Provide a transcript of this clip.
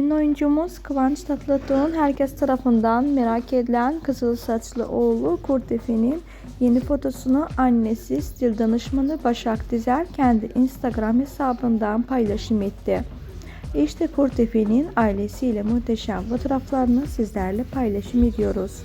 Ünlü oyuncumuz Kıvanç Tatlıtuğ'un herkes tarafından merak edilen kızıl saçlı oğlu Kurtefe'nin yeni fotosunu annesi stil danışmanı Başak Dizer kendi Instagram hesabından paylaşım etti. İşte Kurtefe'nin ailesiyle muhteşem fotoğraflarını sizlerle paylaşım ediyoruz.